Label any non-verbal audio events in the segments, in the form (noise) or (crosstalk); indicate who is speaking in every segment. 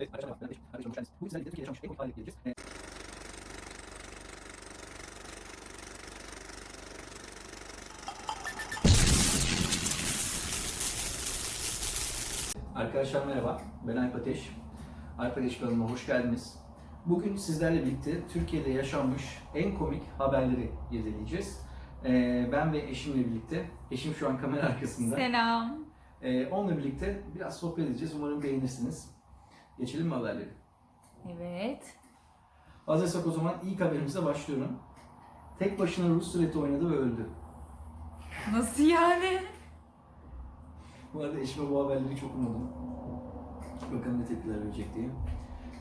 Speaker 1: Evet, arkadaşlar ben de arkadaşlar hoş geldiniz. Bugün sizlerle Türkiye'de yaşamış en komik hale geleceğiz. Arkadaşlar merhaba, ben Alp Ateş. Alp Ateş kanalıma hoş geldiniz. Bugün sizlerle birlikte Türkiye'de yaşanmış en komik haberleri irdeleyeceğiz. Ee, ben ve eşimle birlikte, eşim şu an kamera arkasında.
Speaker 2: Selam.
Speaker 1: Ee, onunla birlikte biraz sohbet edeceğiz. Umarım beğenirsiniz. Geçelim mi haberleri?
Speaker 2: Evet.
Speaker 1: Hazırsak o zaman ilk haberimize başlıyorum. Tek başına Rus ruleti oynadı ve öldü.
Speaker 2: Nasıl yani?
Speaker 1: Bu arada eşime bu haberleri çok ummadım. Bakalım ne tepkiler verecek diye.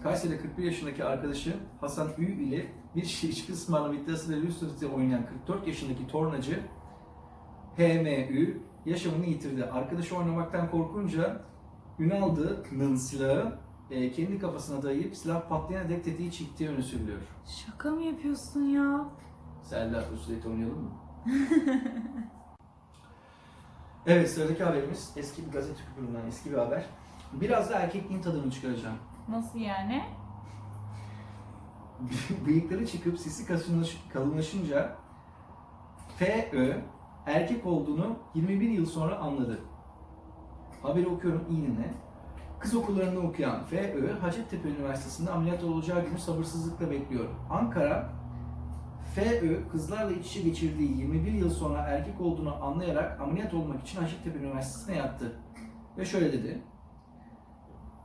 Speaker 1: Kayseri'de 41 yaşındaki arkadaşı Hasan Ü ile bir şişe içki ısmarlama iddiasıyla Rus ruleti oynayan 44 yaşındaki tornacı HMÜ yaşamını yitirdi. Arkadaşı oynamaktan korkunca Ünaldı'nın silahı e, kendi kafasına dayayıp silah patlayana dek tetiği çektiği öne sürülüyor.
Speaker 2: Şaka mı yapıyorsun ya?
Speaker 1: Serdar Ruslet oynayalım mı? (laughs) evet sıradaki haberimiz eski bir gazete küpüründen eski bir haber. Biraz da erkekliğin tadını çıkaracağım.
Speaker 2: Nasıl yani? (laughs)
Speaker 1: Bıyıkları çıkıp sisi kalınlaş- kalınlaşınca FÖ erkek olduğunu 21 yıl sonra anladı. Haberi okuyorum iyi dinle. Kız okullarında okuyan FÖ Hacettepe Üniversitesi'nde ameliyat olacağı günü sabırsızlıkla bekliyor. Ankara FÖ kızlarla iç içe geçirdiği 21 yıl sonra erkek olduğunu anlayarak ameliyat olmak için Hacettepe Üniversitesi'ne yattı. Ve şöyle dedi.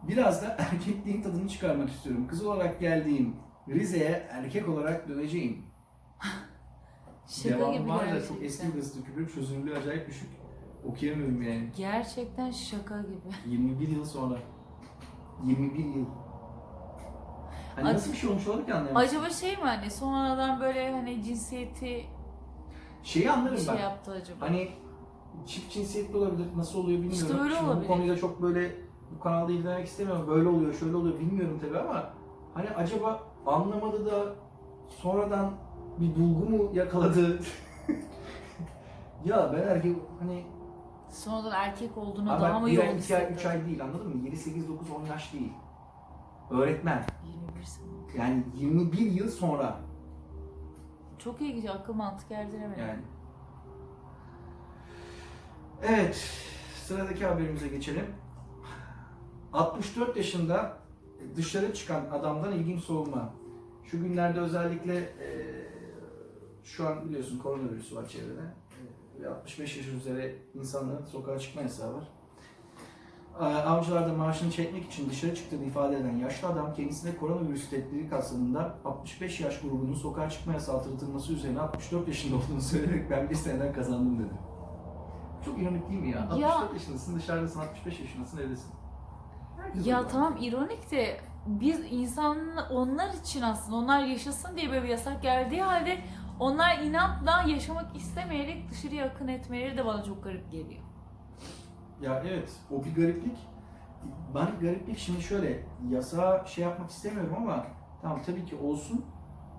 Speaker 1: Biraz da (laughs) erkekliğin tadını çıkarmak istiyorum. Kız olarak geldiğim Rize'ye erkek olarak döneceğim. (laughs)
Speaker 2: Şaka
Speaker 1: Devamı
Speaker 2: gibi
Speaker 1: var da
Speaker 2: gerçekten.
Speaker 1: çok eski bir gazete küpür çözünürlüğü acayip düşük. Okuyamıyorum yani.
Speaker 2: Gerçekten şaka gibi. (laughs)
Speaker 1: 21 yıl sonra. 21 yıl. Hani
Speaker 2: Ac-
Speaker 1: nasıl bir şey olmuş olabilir ki anlayamıyorum.
Speaker 2: Acaba şey mi hani sonradan böyle hani cinsiyeti
Speaker 1: Şeyi
Speaker 2: bir
Speaker 1: anlarım
Speaker 2: şey
Speaker 1: ben.
Speaker 2: yaptı acaba?
Speaker 1: Hani çift cinsiyetli olabilir, nasıl oluyor bilmiyorum.
Speaker 2: İşte öyle
Speaker 1: Şimdi bu
Speaker 2: olabilir.
Speaker 1: konuyu da çok böyle bu kanalda ilgilenmek istemiyorum. Böyle oluyor, şöyle oluyor bilmiyorum tabii ama hani acaba anlamadı da sonradan bir bulgu mu yakaladı? (laughs) ya ben erkek hani
Speaker 2: Sonradan erkek olduğunu
Speaker 1: Ama
Speaker 2: daha mı
Speaker 1: bir
Speaker 2: yoğun
Speaker 1: ay, iki ay, üç ay değil anladın mı? 7, 8, 9, 10 yaş değil. Öğretmen.
Speaker 2: 21 sene.
Speaker 1: Yani 21 yıl sonra
Speaker 2: Çok ilginç akıl mantık erdiremedim.
Speaker 1: yani. Evet, sıradaki haberimize geçelim. 64 yaşında dışarı çıkan adamdan ilginç soğuma. Şu günlerde özellikle eee, şu an biliyorsun koronavirüsü var çevrede. Eee, ve 65 yaş üzeri insanların sokağa çıkma yasağı var. Eee, Avcılarda maaşını çekmek için dışarı çıktığını ifade eden yaşlı adam kendisine koronavirüs tedbiri kapsamında 65 yaş grubunun sokağa çıkma yasağı hatırlatılması üzerine 64 yaşında olduğunu söyleyerek ben bir seneden kazandım dedi. Çok ironik değil mi ya? 64 yaşındasın, dışarıdasın, 65 yaşındasın, evdesin. Herkes
Speaker 2: Ya
Speaker 1: öyle.
Speaker 2: tamam ironik de biz insan onlar için aslında onlar yaşasın diye böyle bir yasak geldiği halde onlar inatla yaşamak istemeyerek dışarıya akın etmeleri de bana çok garip geliyor.
Speaker 1: Ya evet, o bir gariplik. Ben gariplik şimdi şöyle, yasa şey yapmak istemiyorum ama tamam tabii ki olsun.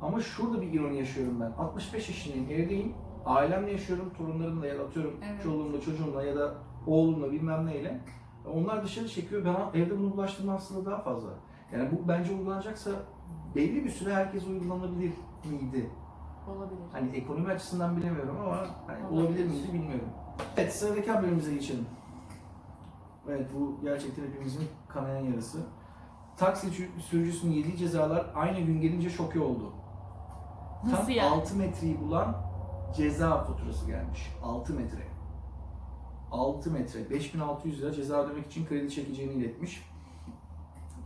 Speaker 1: Ama şurada bir ironi yaşıyorum ben. 65 yaşındayım, evdeyim. Ailemle yaşıyorum, torunlarımla ya da atıyorum
Speaker 2: Evet.
Speaker 1: çoluğumla, çocuğumla ya da oğlumla bilmem neyle. Onlar dışarı çekiyor, ben evde bunu bulaştırma hastalığı daha fazla. Yani bu bence uygulanacaksa belli bir süre herkes uygulanabilir miydi?
Speaker 2: Olabilir.
Speaker 1: Hani ekonomi açısından bilemiyorum ama hani
Speaker 2: Olabilir.
Speaker 1: olabilir miydi bilmiyorum. Evet sıradaki haberimize geçelim. Evet bu gerçekten hepimizin kanayan yarası. Taksi sü- sürücüsünün yediği cezalar aynı gün gelince şoke oldu.
Speaker 2: Nasıl
Speaker 1: Tam
Speaker 2: yani?
Speaker 1: 6 metreyi bulan ceza faturası gelmiş. 6 metre. 6 metre. 5600 lira ceza ödemek için kredi çekeceğini iletmiş.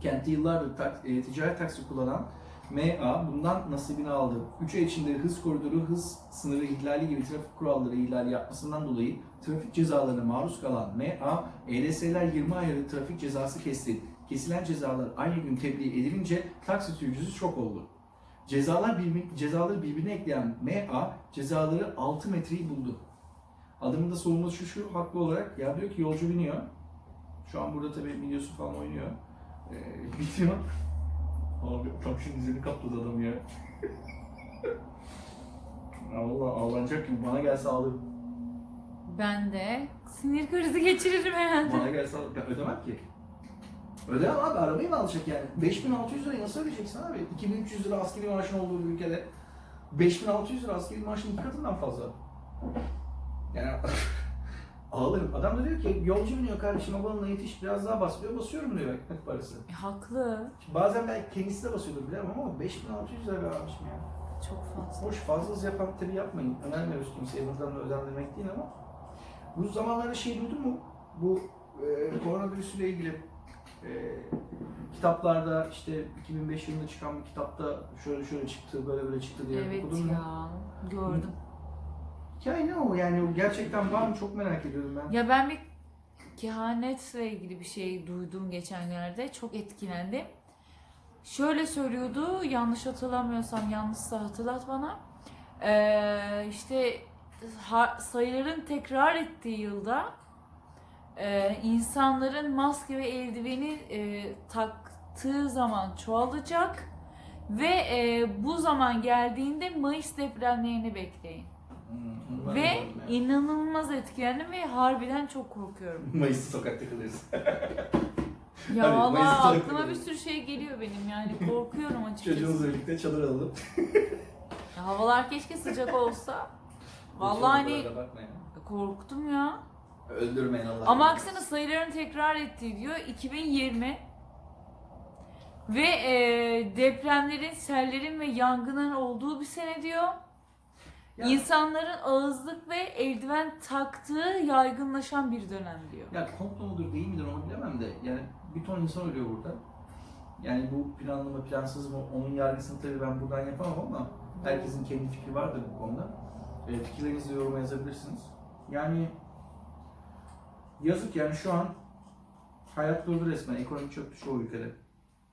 Speaker 1: Kentte yıllardır tak, e, ticaret taksi kullanan MA bundan nasibini aldı. 3 ay içinde hız koridoru, hız sınırı ihlali gibi trafik kuralları ihlali yapmasından dolayı trafik cezalarına maruz kalan MA, EDS'ler 20 aylık trafik cezası kesti. Kesilen cezalar aynı gün tebliğ edilince taksi sürücüsü şok oldu. Cezalar birbi- cezaları birbirine ekleyen MA cezaları 6 metreyi buldu. Adamın da savunması şu şu haklı olarak ya diyor ki yolcu biniyor. Şu an burada tabii videosu falan oynuyor. Ee, (laughs) bitiyor. Abi şimdi dizini kapladı adam ya. ya valla ağlanacak gibi bana gelse ağlarım.
Speaker 2: Ben de sinir krizi geçiririm herhalde.
Speaker 1: Bana gelse ağlarım. Ödemem ki. Ödemem abi arabayı mı alacak yani? 5600 lirayı nasıl ödeyeceksin abi? 2300 lira askeri maaşın olduğu bir ülkede 5600 lira askeri maaşın iki katından fazla. Yani (laughs) ağlarım. Adam da diyor ki yolcu biniyor kardeşim alanına yetiş biraz daha bas diyor. Basıyorum diyor ekmek parası.
Speaker 2: E, haklı.
Speaker 1: Şimdi bazen belki kendisi de basıyordur bilemem ama 5600 lira vermişim ya.
Speaker 2: Çok fazla.
Speaker 1: Hoş fazla yapan tabii yapmayın. Önermiyoruz kimseye buradan da özendirmek değil ama. Bu zamanlarda şey duydun mu? Bu e, koronavirüsüyle ilgili e, kitaplarda işte 2005 yılında çıkan bir kitapta şöyle şöyle çıktı, böyle böyle çıktı diye
Speaker 2: Evet
Speaker 1: okudun mu?
Speaker 2: ya. Gördüm.
Speaker 1: Hikaye ne o yani o gerçekten var mı çok merak ediyorum ben.
Speaker 2: Ya ben bir kehanetle ilgili bir şey duydum geçenlerde. Çok etkilendim. Şöyle söylüyordu, yanlış hatırlamıyorsam yanlışsa hatırlat bana. Ee, işte sayıların tekrar ettiği yılda e, insanların maske ve eldiveni e, taktığı zaman çoğalacak ve e, bu zaman geldiğinde Mayıs depremlerini bekleyin.
Speaker 1: Hmm,
Speaker 2: Ve inanılmaz etkilendim ve harbiden çok korkuyorum. (laughs)
Speaker 1: Mayıs'ta sokakta kalırız.
Speaker 2: Ya
Speaker 1: Hadi,
Speaker 2: valla aklıma bir sürü şey geliyor benim yani korkuyorum (laughs) açıkçası.
Speaker 1: Çocuğunuzla birlikte çadır alalım.
Speaker 2: Ya havalar keşke sıcak olsa. (laughs) Vallahi hani korktum ya.
Speaker 1: Öldürmeyin Allah.
Speaker 2: Ama aksine sayıların tekrar ettiği diyor 2020 ve e, depremlerin, sellerin ve yangının olduğu bir sene diyor.
Speaker 1: Ya-
Speaker 2: İnsanların ağızlık ve eldiven taktığı yaygınlaşan bir dönem diyor.
Speaker 1: Ya komplo mudur değil midir onu bilemem de yani bir ton insan ölüyor burada. Yani bu planlı mı plansız mı onun yargısını tabii ben buradan yapamam ama herkesin kendi fikri vardır bu konuda. E, fikirlerinizi yoruma yazabilirsiniz. Yani yazık yani şu an hayat durdu resmen. Ekonomi çöktü çoğu ülkede.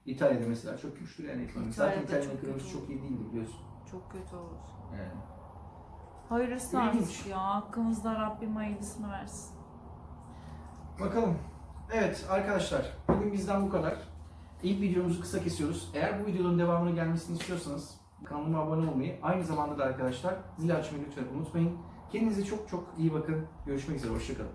Speaker 1: İtalya'da mesela çökmüştür yani ekonomi. Zaten
Speaker 2: İtalya'da
Speaker 1: İtalya'nın
Speaker 2: çok
Speaker 1: ekonomisi çok iyi değildi biliyorsun.
Speaker 2: Çok kötü olur.
Speaker 1: Yani.
Speaker 2: Hayırlısı artık ya. Hakkımızda Rabbim hayırlısını versin.
Speaker 1: Bakalım. Evet arkadaşlar bugün bizden bu kadar. İlk videomuzu kısa kesiyoruz. Eğer bu videonun devamını gelmesini istiyorsanız kanalıma abone olmayı, aynı zamanda da arkadaşlar zil açmayı lütfen unutmayın. Kendinize çok çok iyi bakın. Görüşmek üzere, hoşçakalın.